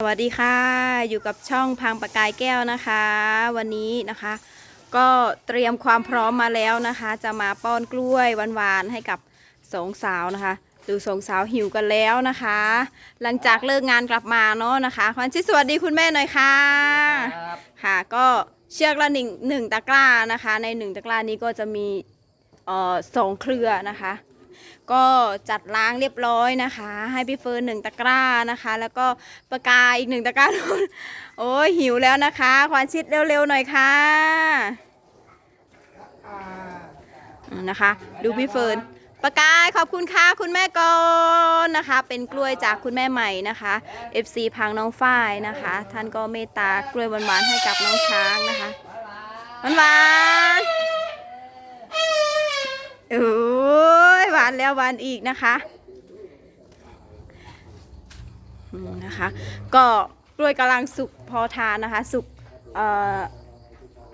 สวัสดีค่ะ อยู่กับช่องพังประกายแก้วนะคะ วันนี้นะคะ ก็เตรียมความพร้อมมาแล้วนะคะ จะมาป้อนกล้วยหวานๆให้กับสองสาวนะคะดูสองสาวหิวกันแล้วนะคะ หลังจากเลิกงานกลับมาเนาะนะคะควันชิดสวัสดีคุณแม่หน่อยค่ะครับค่ะ ก็เชือกละหนึ่งหนึ่งตะกร้านะคะ ในหนึ่งตะกร้านี้ก็จะมีเอ่อสองเครือนะคะ ก็จัดล้างเรียบร้อยนะคะ ให้พี่เฟิร์นหนึ่งตะกร้านะคะ แล้วก็ปากกาอีกหนึ่งตะกร้านูนโอ้ยหิวแล้วนะคะควานชิดเร็วๆหน่อยค่ะนะคะ ดูพี่เฟิร์นปากกายขอบคุณค่ะคุณแม่กอนนะคะ เป็นกล้วยจากคุณแม่ใหม่นะคะ FC พังน้องฝ้ายนะคะ ท่านก็เมตตากล้วยหวานๆให้กับน้องช้างนะคะหวานๆโอ้ วานแล้ววานอีกนะคะนะคะ ก็กล้วยกำลังสุกพอทานนะคะ สุก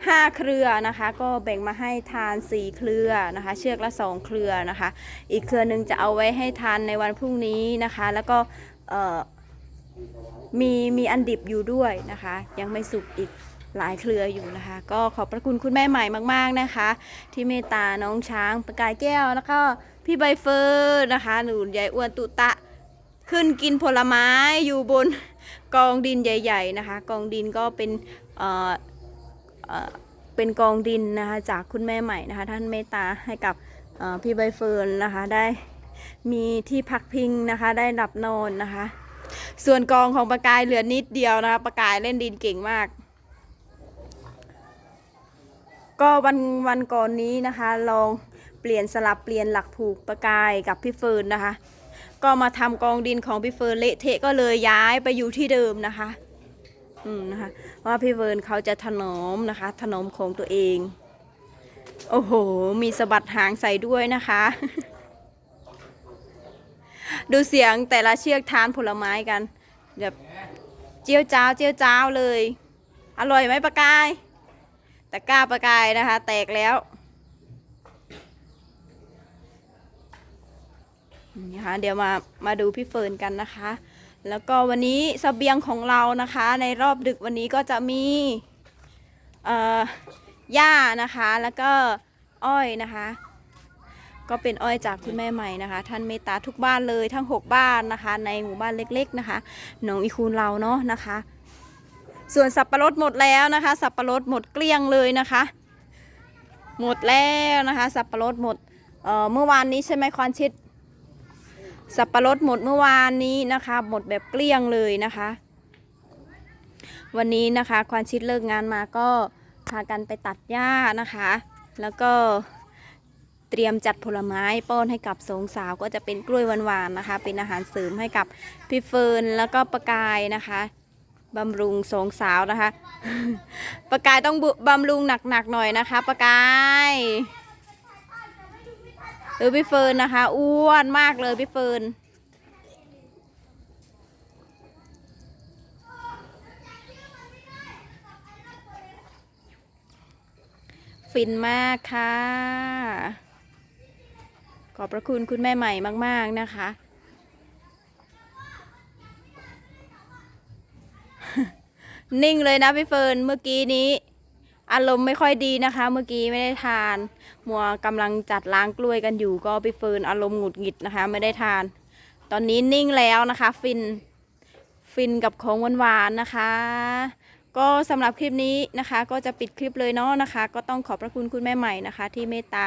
ห้าเครือนะคะ ก็แบ่งมาให้ทานสี่เครือนะคะ เชือกละสองเครือนะคะ อีกเครือหนึ่งจะเอาไว้ให้ทานในวันพรุ่งนี้นะคะ แล้วก็มีมีอันดิบอยู่ด้วยนะคะ ยังไม่สุกอีก หลายเครืออยู่นะคะ ก็ขอบพระคุณคุณแม่ใหม่มาก ๆนะคะ ที่เมตตาน้องช้างประกายแก้วแล้วก็พี่ใบเฟิร์นนะคะหนูใหญ่อ้วนตุตะขึ้นกินผลไม้อยู่บนกองดินใหญ่ ๆนะคะ กองดินก็เป็นเอ่อเอ่อเป็นกองดินนะคะจากคุณแม่ใหม่นะคะ ท่านเมตตาให้กับพี่ใบเฟิร์นนะคะได้มีที่พักพิงนะคะได้หลับนอนนะคะ ส่วนกองของปากกายเหลือนิดเดียวนะคะปากกายเล่นดินเก่งมาก ก็วันวันก่อนนี้นะคะลองเปลี่ยนสลับเปลี่ยนหลักผูกปากกายกับพี่เฟิร์นนะคะ ก็มาทำกองดินของพี่เฟิร์นเละเทะก็เลยย้ายไปอยู่ที่เดิมนะคะ อืมนะคะว่าพี่เฟิร์นเขาจะถนอมนะคะ ถนอมของตัวเอง โอ้โห มีสะบัดหางใส่ด้วยนะคะ ดูเสียงแต่ละเชือกทานผลไม้กันแบบเจียวจ้าวเจียวจ้าวเลย อร่อยไหมปากาย ตะกร้าปากกายนะคะ แตกแล้วนี่ค่ะเดี๋ยวมามาดูพี่เฟิร์นกันนะคะ แล้วก็วันนี้เสบียงของเรานะคะ ในรอบดึกวันนี้ก็จะมีเอ่อย่านะคะ แล้วก็อ้อยนะคะ ก็เป็นอ้อยจากคุณแม่ใหม่นะคะ ท่านเมตตาทุกบ้านเลยทั้ง 6 บ้านนะคะ ในหมู่บ้านเล็ก ๆนะคะหนองอีคูนเราเนาะนะคะ ส่วนสับปะรดหมดแล้วนะคะ สับปะรดหมดเกลี้ยงเลยนะคะ หมดแล้วนะคะ สับปะรดหมดเอ่อเมื่อวานนี้ใช่ไหมควานชิด สับปะรดหมดเมื่อวานนี้นะคะ หมดแบบเกลี้ยงเลยนะคะ วันนี้นะคะควานชิดเลิกงานมาก็พากันไปตัดหญ้านะคะ แล้วก็เตรียมจัดผลไม้ป้อนให้กับสองสาวก็จะเป็นกล้วยหวานๆนะคะ เป็นอาหารเสริมให้กับพี่เฟิร์นแล้วก็ประกายนะคะ บำรุงสองสาวนะคะ ประกายต้องบุบำรุงหนักๆหน่อยนะคะ ประกายเออพี่เฟิร์นนะคะ อ้วนมากเลยพี่เฟิร์นฟินมากค่ะ ขอบพระคุณคุณแม่ใหม่มาก ๆ นะคะ นิ่งเลยนะพี่เฟิร์นเมื่อกี้นี้ อารมณ์ไม่ค่อยดีนะคะ เมื่อกี้ไม่ได้ทาน มัวกำลังจัดล้างกล้วยกันอยู่ ก็พี่เฟิร์นอารมณ์หงุดหงิดนะคะ ไม่ได้ทาน ตอนนี้นิ่งแล้วนะคะ ฟินฟินกับของหวานๆนะคะ ก็สำหรับคลิปนี้นะคะ ก็จะปิดคลิปเลยเนาะนะคะ ก็ต้องขอบพระคุณคุณแม่ใหม่นะคะ ที่เมตตา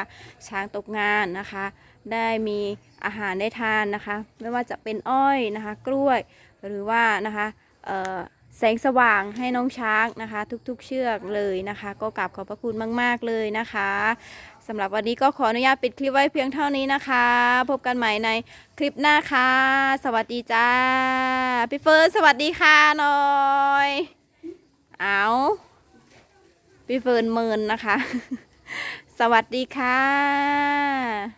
ช้างตกงานนะคะ ได้มีอาหารได้ทานนะคะ ไม่ว่าจะเป็นอ้อยนะคะ กล้วยหรือว่านะคะเอ่อ แสงสว่างให้น้องช้างนะคะ ทุกๆเชือกเลยนะคะ ก็กราบขอบพระคุณมาก ๆ เลยนะคะสำหรับวันนี้ก็ขออนุญาตปิดคลิปไว้เพียงเท่านี้นะคะ พบกันใหม่ในคลิปหน้าค่ะ สวัสดีจ้าพี่เฟิร์นสวัสดีค่ะหน่อยเอาพี่เฟิร์นเมินนะคะ สวัสดีค่ะ